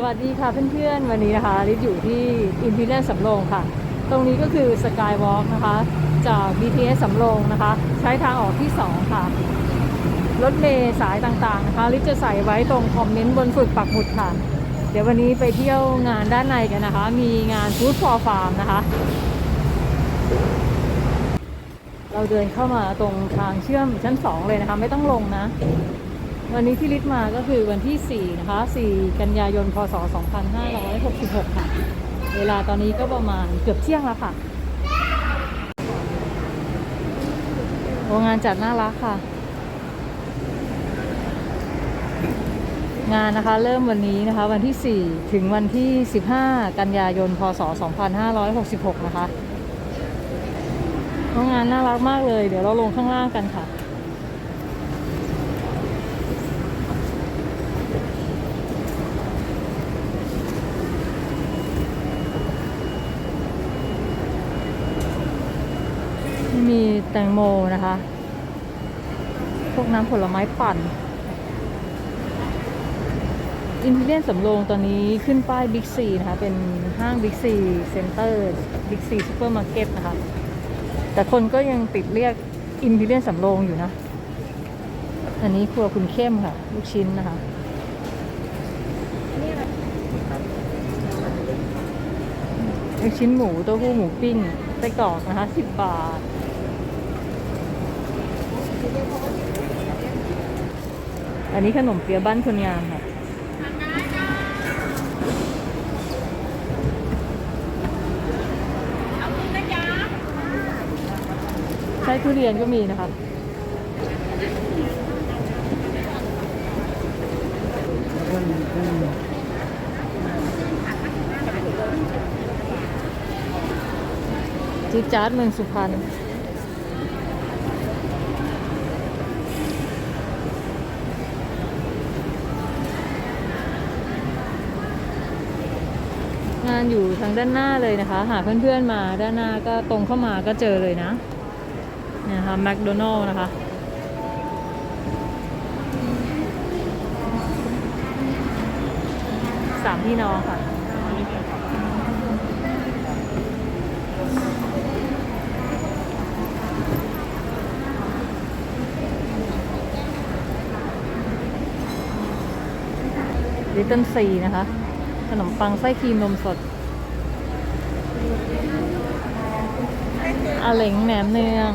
สวัสดีค่ะเพื่อนๆ วันนี้นะคะลิศอยู่ที่อินพิเรียนสำโรงค่ะ ตรงนี้ก็คือสกายวอล์กนะคะ จาก BTS สำโรงนะคะ ใช้ทางออกที่ 2 ค่ะ รถเมล์สายต่างๆนะคะลิศจะใส่ไว้ตรงคอมเมนต์บนฝึกปักหมุดค่ะ เดี๋ยววันนี้ไปเที่ยวงานด้านในกันนะคะ มีงาน Food for Farm นะคะ เราเดินเข้ามาตรงทางเชื่อมชั้น 2 เลยนะคะ ไม่ต้องลงนะ วันนี้ที่ลิศมาก็คือวันที่ 4 นะคะ 4 กันยายน พศ 2566 ค่ะ เวลาตอนนี้ก็ประมาณเกือบเที่ยงแล้วค่ะโรงงานจัดน่ารักค่ะ งานนะคะเริ่มวันนี้นะคะ วันที่ 4 ถึงวันที่ 15 กันยายน พศ 2566 นะคะโรงงานน่ารักมากเลย เดี๋ยวเราลงข้างล่างกันค่ะ มี แตงโมนะคะ พวกน้ำผลไม้ปั่นอินเดียนสำโรงตอนนี้ขึ้นป้ายบิ๊กซีนะคะ เป็นห้างบิ๊กซีเซ็นเตอร์บิ๊กซีซูเปอร์มาร์เก็ตนะคะ แต่คนก็ยังติดเรียกอินเดียนสำโรงอยู่นะ อันนี้ครัวคุณเข้มค่ะ ลูกชิ้นนะคะลูกชิ้นหมูเต้าหู้หมูปิ้งไส้กรอกนะคะสิบบาท อันนี้ขนมเปี๊ยะบ้านคนงามค่ะไส้ทุเรียนก็มีนะคะจิ๊ดจ๊าดเมืองสุพรรณานอยู่ทางด้านหน้าเลยนะคะ หาเพื่อนๆมาด้านหน้าก็ตรงเข้ามาก็เจอเลยนะเนี่ยนะคะแมคโดนัลล์นะคะสามพี่น้องค่ะลิตเติ้ลซีนะคะ ขนมปังไส้ครีมนมสด อาเหลงแหนมเนือง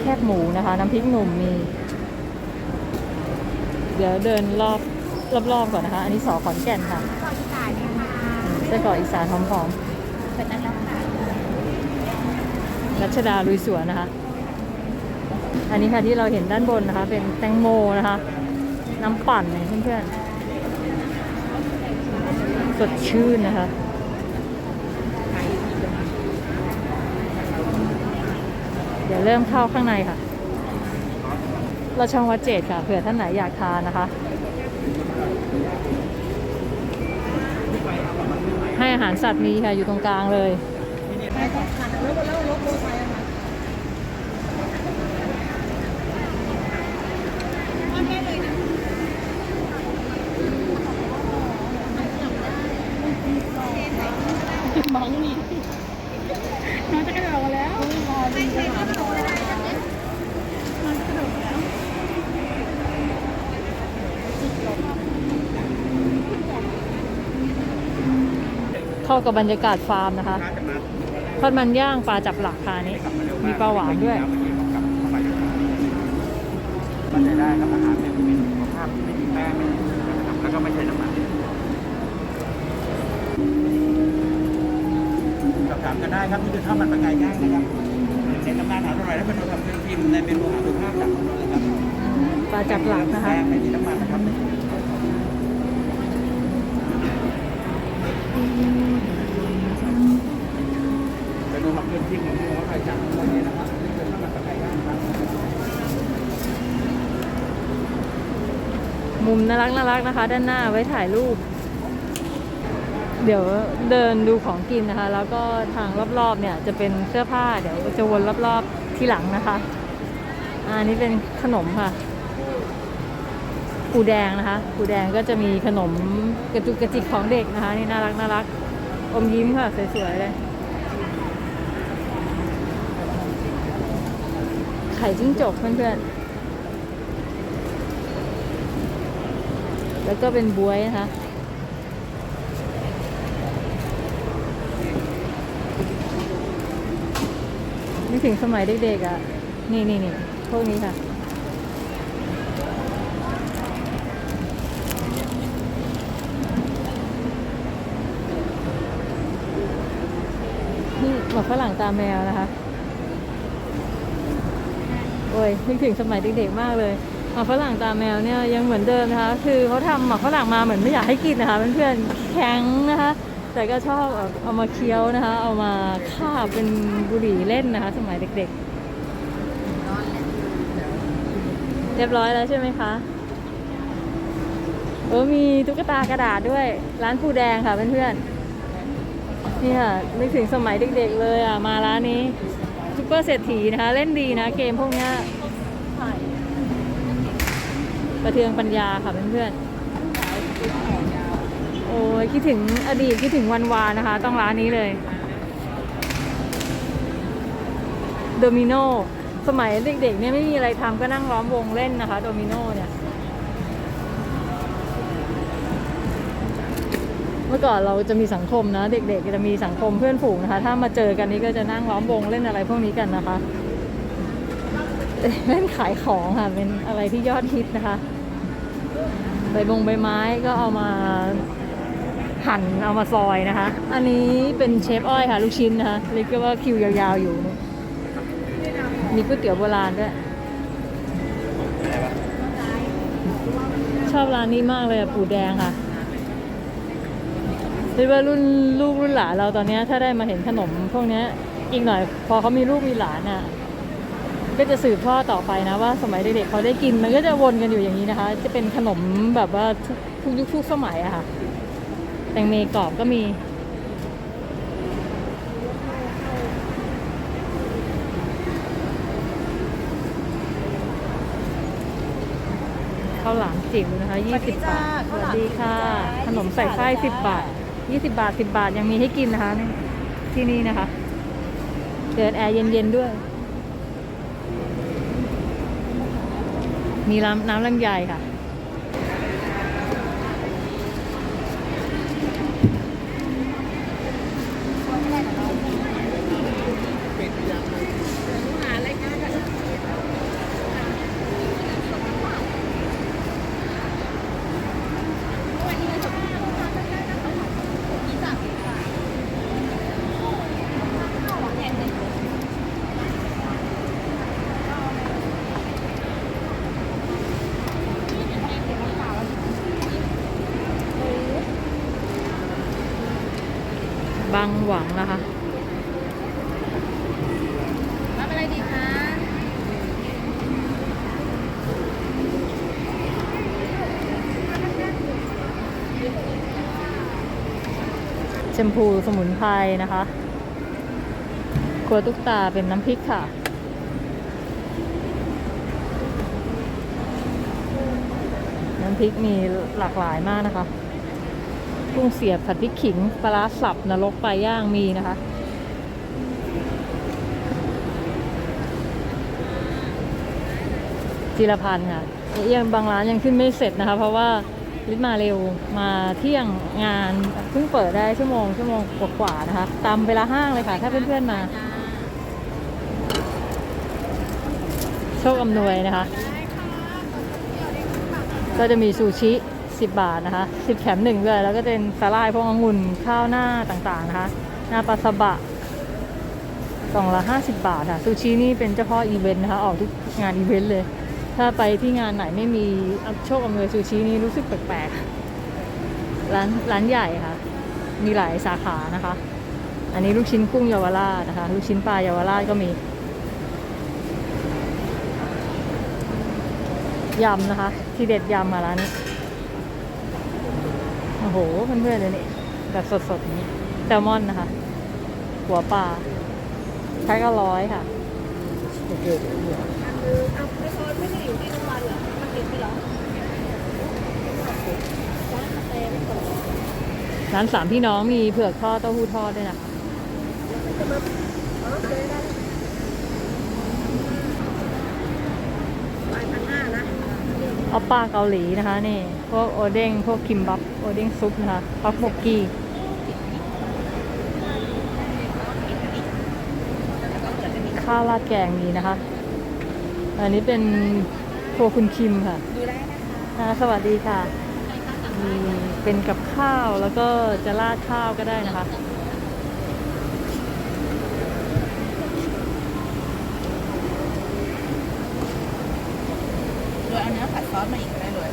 แคบหมูนะคะ น้ำพริกหนุ่มมี เดี๋ยวเดินรอบรอบๆก่อนนะคะ อันนี้สอขอนแก่นค่ะ ไส้กรอกอีสานหอมๆ รัชดาลุยสวนนะคะ อันนี้ค่ะที่เราเห็นด้านบนนะคะ เป็นแตงโมนะคะ น้ำปั่นเนี่ยเพื่อนๆ สดชื่นนะคะเดี๋ยวเริ่มเข้าข้างในค่ะ เราช่องวัดเจดค่ะ เผื่อท่านไหนอยากทานนะคะ ให้อาหารสัตว์มีค่ะ อยู่ตรงกลางเลย มองนี่น้องจะกระโดดแล้วไม่ใช่กระโดดอะไรน้องจะกระโดดแล้วเข้ากับบรรยากาศฟาร์มนะคะ ทอดมันย่างปลาจับหลักค่ะอันนี้ มีปลาหวานด้วยมันจะได้ครับอาหารเนี่ยมีสุขภาพไม่มีแป้งไม่มีนะครับแล้วก็ไม่ใช่น้ำมันสอบถามกันได้ครับนี่คือข้าวมันปลากายย่างนะครับในตำนานอร่อยและเป็นโนทำเป็นพิมพ์ในเมนูอาหารสุขภาพจากของเราเลยครับปลาจับหลักนะคะแป้งไม่มีน้ำมันนะครับเป็นโน ทำเป็นพิมพ์ของเราใครจากของเราเนี่ยนะครับนี่คือข้าวมันปลากายย่างครับมุมน่ารักน่ารักนะคะ ด้านหน้าไว้ถ่ายรูป เดี๋ยวเดินดูของกินนะคะ แล้วก็ทางรอบๆเนี่ยจะเป็นเสื้อผ้าเดี๋ยวจะวนรอบๆที่หลังนะคะอะอันนี้เป็นขนมค่ะปูแดงนะคะปูแดงก็จะมีขนมกระจุกกระจิกของเด็กนะคะ นี่น่ารักน่ารัก อมยิ้มค่ะ สวยๆเลย ข่จิ้งจกเพื่อนๆ แล้วก็เป็นบวยนะคะ นี่ถึงสมัยเด็กๆอะ นี่นี่นี่พวกนี้ค่ะ นี่หมวกฝรั่งตาแมวนะคะ โอ้ยนึกถึงสมัยเด็กๆมากเลยหมากฝรั่งตาแมวเนี่ยยังเหมือนเดิมนะคะ คือเขาทำหมากฝรั่งมาเหมือนไม่อยากให้กินนะคะเพื่อนๆแข็งนะคะ แต่ก็ชอบเอามาเคี้ยวนะคะ เอามาคาบเป็นบุหรี่เล่นนะคะ สมัยเด็กๆ เรียบร้อยแล้วใช่ไหมคะโอ้มีตุ๊กตากระดาษด้วยร้านปูแดงค่ะเพื่อนๆนี่ค่ะนึกถึงสมัยเด็กๆเลยอะมาร้านนี้ ซุปเปอร์เศรษฐีนะคะ เล่นดีนะเกมพวกนี้ประเทืองปัญญาค่ะเพื่อนๆ โอ้ยคิดถึงอดีตคิดถึงวันวานนะคะ ต้องร้านนี้เลยโดมิโนสมัยเด็กๆเนี่ยไม่มีอะไรทำก็นั่งล้อมวงเล่นนะคะ โดมิโนเนี่ย เมื่อ ก่อนเราจะมีสังคมนะเด็กๆจะมีสังคมเพื่อนฝูงนะคะ ถ้ามาเจอกันนี้ก็จะนั่งล้อมวงเล่นอะไรพวกนี้กันนะคะ เล่นขายของค่ะเป็นอะไรที่ยอดฮิตนะคะใบบงใบไม้ก็เอามาหั่นเอามาซอยนะคะ อันนี้เป็นเชฟอ้อยค่ะ ลูกชิ้นนะคะเรียกว่าคิวยาวๆอยู่ มีก๋วยเตี๋ยวโบราณด้วย ชอบร้านนี้มากเลยอะปูแดงค่ะ คิดว่ารุ่นลูกรุ่นหลานเราตอนเนี้ยถ้าได้มาเห็นขนมพวกเนี้ยอีกหน่อยพอเขามีลูกมีหลานอะก็จะสืบทอดต่อไปนะว่าสมัยเด็กๆเขาได้กินมันก็จะวนกันอยู่อย่างนี้นะคะ จะเป็นขนมแบบว่าทุกทุกยุคทุกสมัยอะค่ะ แตงเมกรอบก็มีข้าวหลามจิ๋วนะคะ 20 บาทสวัสดีค่ะ ขนมใส่ไส้ 10 บาท 20 บาท 10 บาทยังมีให้กินนะคะนี่ที่นี่นะคะเกิดแอร์เย็นๆด้วย มีน้ำน้ำลำไยค่ะ บางหวังนะคะรับอะไรดีคะแชมพูสมุนไพรนะคะครัวตุ๊กตาเป็นน้ำพริกค่ะน้ำพริกมีหลากหลายมากนะคะ กุ้งเสียบผัดพริกขิงปลาร้าสับนรกปลาย่างมีนะคะ จิรพันธ์ค่ะยังบางร้านยังขึ้นไม่เสร็จนะคะ เพราะว่าลิศมาเร็วมาเที่ยงงานเพิ่งเปิดได้ชั่วโมงชั่วโมงกว่าๆนะคะตามเวลาห้างเลยค่ะ ถ้าเพื่อนๆมา โชคอำนวยนะคะ ก็จะมีซูชิ 10บาทนะคะ 10 แถมหนึ่งด้วยแล้วก็จะเป็นสาลายพวกองุ่นข้าวหน้าต่างๆนะคะ หน้าปลาสบะกล่องละ 50 บาทค่ะซูชินี่เป็นเฉพาะอีเวนต์นะคะ ออกทุกงานอีเวนต์เลย ถ้าไปที่งานไหนไม่มีโชคอำนวยซูชินี่รู้สึกแปลกๆ ร้านร้านใหญ่ค่ะ มีหลายสาขานะคะ อันนี้ลูกชิ้นกุ้งเยาวราชนะคะ ลูกชิ้นปลาเยาวราชก็มียำนะคะ ที่เด็ดยำมาร้านนี้ โอ้โหเพื่อนๆเลยนี่แบบสดๆอย่างนี้แซลมอนนะคะ หัวปลาใช้ก็ร้อยค่ะโอเคเดี๋ยวเดี๋ยวเอาไปซอยไม่ได้อยู่ที่โรงพยาบาลเหรอมันติดไปเหรอร้านกาแฟไม่เปิดร้านสามพี่น้องมีเผือกทอดเต้าหู้ทอดด้วยนะคะอ๋อเคได้ปพันห้านะ เอาปลาเกาหลีนะคะนี่ พวกโอเด้งพวกคิมบับโอเด้งซุปนะคะปักโบกกี้ข้าวราดแกงมีนะคะ อันนี้เป็นครัวคุณคิมค่ะดูได้นะคะอ่าสวัสดีค่ะ มีเป็นกับข้าวแล้วก็จะราดข้าวก็ได้นะคะ โดยเอาเนื้อผัดซอสมาอีกได้เลย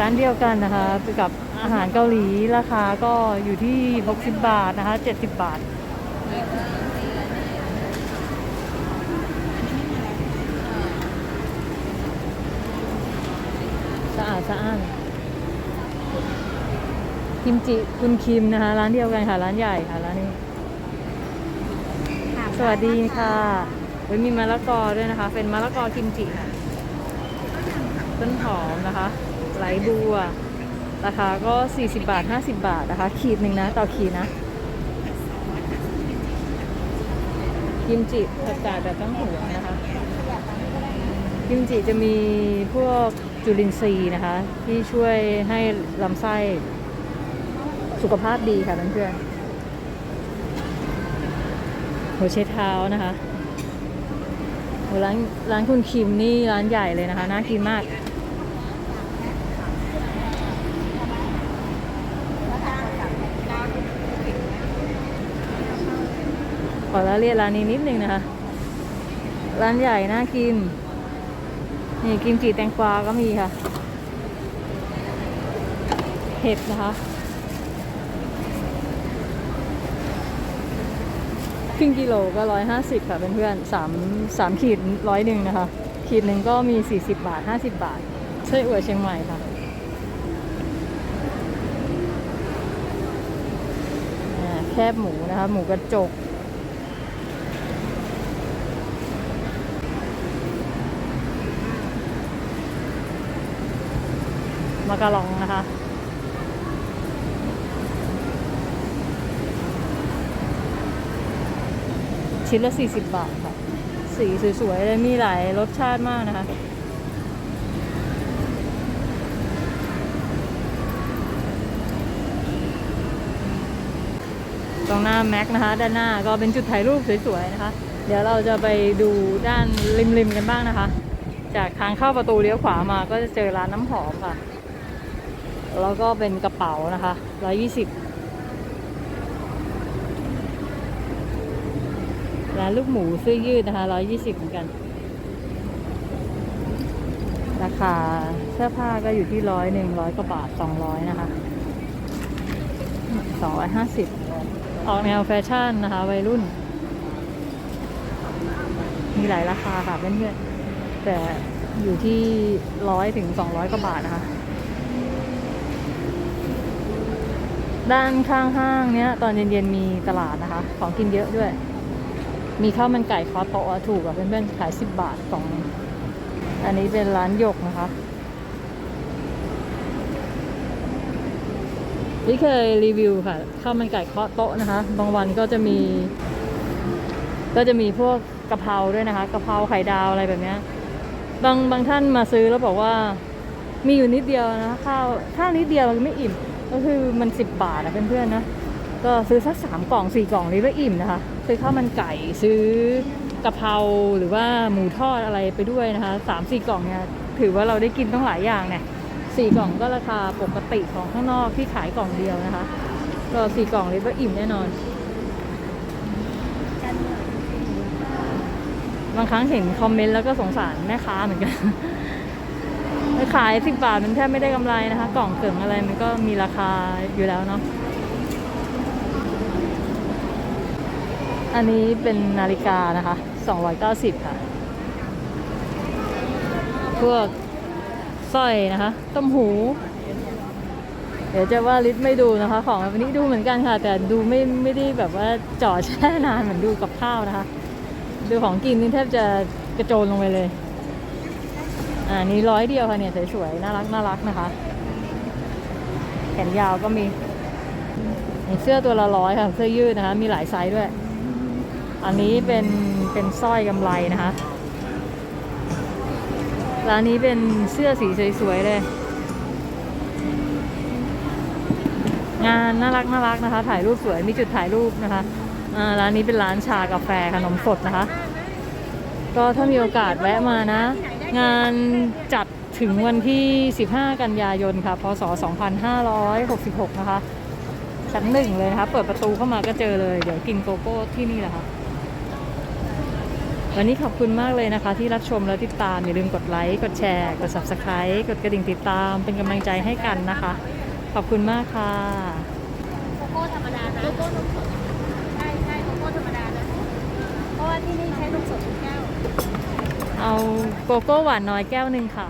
ร้านเดียวกันนะคะกับอาหารเกาหลีราคาก็อยู่ที่ 60 บาทนะคะ 70 บาท สะอาดสะอ้านกิมจิคุณคิมนะคะ ร้านเดียวกันค่ะ ร้านใหญ่ค่ะ ร้านนี้ สวัสดีค่ะ เฮ้ยมีมะละกอด้วยนะคะ เป็นมะละกอกิมจิค่ะต้นหอมนะคะ ไหลบัว ราคาก็ 40 บาท 50 บาทนะคะ ขีดหนึ่งนะ ต่อขีดนะกิมจิผักกาดแบบตั้งหัวนะคะ กิมจิจะมีพวกจุลินทรีย์นะคะ ที่ช่วยให้ลำไส้สุขภาพดีค่ะเพื่อนๆหัวเช็ดเท้านะคะ ร้านร้านคุณคิมนี่ร้านใหญ่เลยนะคะน่ากินมากขอละเรียนร้านนี้นิดนึงนะคะ ร้านใหญ่น่ากิน นี่กิมจิแตงกวาก็มีค่ะ เห็ดนะคะ ครึ่งกิโลก็ร้อยห้าสิบค่ะเพื่อนๆสามสามขีดร้อยหนึ่งนะคะ ขีดหนึ่งก็มีสี่สิบบาทห้าสิบบาทไส้อั่วเชียงใหม่ค่ะแคบหมูนะคะ หมูกระจกมากะลองนะคะ ชิ้นละ 40 บาทค่ะ สีสวยๆเลยมีหลายรสชาติมากนะคะ ตรงหน้าแม็กนะคะ ด้านหน้าก็เป็นจุดถ่ายรูปสวยๆนะคะ เดี๋ยวเราจะไปดูด้านริมๆกันบ้างนะคะ จากทางเข้าประตูเลี้ยวขวามาก็จะเจอร้านน้ำหอมค่ะ แล้วก็เป็นกระเป๋านะคะ 120 ร้านลูกหมูเสื้อยืดนะคะร้อยยี่สิบเหมือนกัน ราคาเสื้อผ้าก็อยู่ที่ร้อยหนึ่งร้อยกว่าบาทสองร้อยนะคะสองร้อยห้าสิบออกแนวแฟชั่นนะคะ วัยรุ่น มีหลายราคาค่ะเพื่อนๆแต่อยู่ที่ร้อยถึงสองร้อยกว่าบาทนะคะ ด้านข้างห้างเนี้ย ตอนเย็นๆมีตลาดนะคะ ของกินเยอะด้วย มีข้าวมันไก่คอโตะถูกอะเพื่อนๆขายสิบบาทสองอันนี้เป็นร้านหยกนะคะนี่เคยรีวิวค่ะข้าวมันไก่เคาะโต๊ะนะคะ บางวันก็จะมี ก็จะมีพวกกะเพราด้วยนะคะกะเพราไข่ดาวอะไรแบบนี้บางบางท่านมาซื้อแล้วบอกว่า มีอยู่นิดเดียวนะข้าวข้าวนิดเดียวมันไม่อิ่ม ก็คือมันสิบบาทนะเพื่อนๆนะ ก็ซื้อสักสามกล่องสี่กล่องนี้ก็อิ่มนะคะ ซื้อข้าวมันไก่ซื้อกะเพราหรือว่าหมูทอดอะไรไปด้วยนะคะสามสี่กล่องเนี่ยถือว่าเราได้กินต้องหลายอย่างเนี่ยสี่กล่องก็ราคาปกติของข้างนอกที่ขายกล่องเดียวนะคะ ก็สี่กล่องนี้ก็อิ่มแน่นอน บางครั้งเห็นคอมเมนต์แล้วก็สงสารแม่ค้าเหมือนกันขายสิบบาทมันแทบไม่ได้กำไรนะคะ กล่องเกิงอะไรมันก็มีราคาอยู่แล้วเนาะ อันนี้เป็นนาฬิกานะคะ 290 ค่ะ พวกสร้อยนะคะ ต้มหู เดี๋ยวจะว่าลิศไม่ดูนะคะ ของวันนี้ดูเหมือนกันค่ะ แต่ดูไม่ไม่ได้แบบว่าจ่อแช่นานเหมือนดูกับข้าวนะคะ ดูของกินนี่แทบจะกระโจนลงไปเลย อ่านี้ร้อยเดียวค่ะเนี่ยสวยๆน่ารักน่ารักนะคะ แขนยาวก็มีมีเสื้อตัวละร้อยค่ะ เสื้อยืดนะคะ มีหลายไซส์ด้วย อันนี้เป็นเป็นสร้อยกำไรนะคะ ร้านนี้เป็นเสื้อสีสวยๆเลย งานน่ารักน่ารักนะคะ ถ่ายรูปสวย มีจุดถ่ายรูปนะคะ ร้านนี้เป็นร้านชากาแฟขนมสดนะคะ ก็ถ้ามีโอกาสแวะมานะ งานจัดถึงวันที่ 15 กันยายนค่ะ พศ 2566 นะคะชั้นหนึ่งเลยนะคะ เปิดประตูเข้ามาก็เจอเลย เดี๋ยวกินโกโก้ที่นี่แหละค่ะ วันนี้ขอบคุณมากเลยนะคะ ที่รับชมและติดตาม อย่าลืมกดไลค์ กดแชร์ กด subscribe กดกระดิ่งติดตาม เป็นกำลังใจให้กันนะคะ ขอบคุณมากค่ะโกโก้ธรรมดานะโกโก้นมสดใช่ใช่โกโก้ธรรมดานะเพราะว่าที่นี่ใช้นมสดทุกแก้ว เอาโกโก้หวานน้อยแก้วหนึ่งค่ะ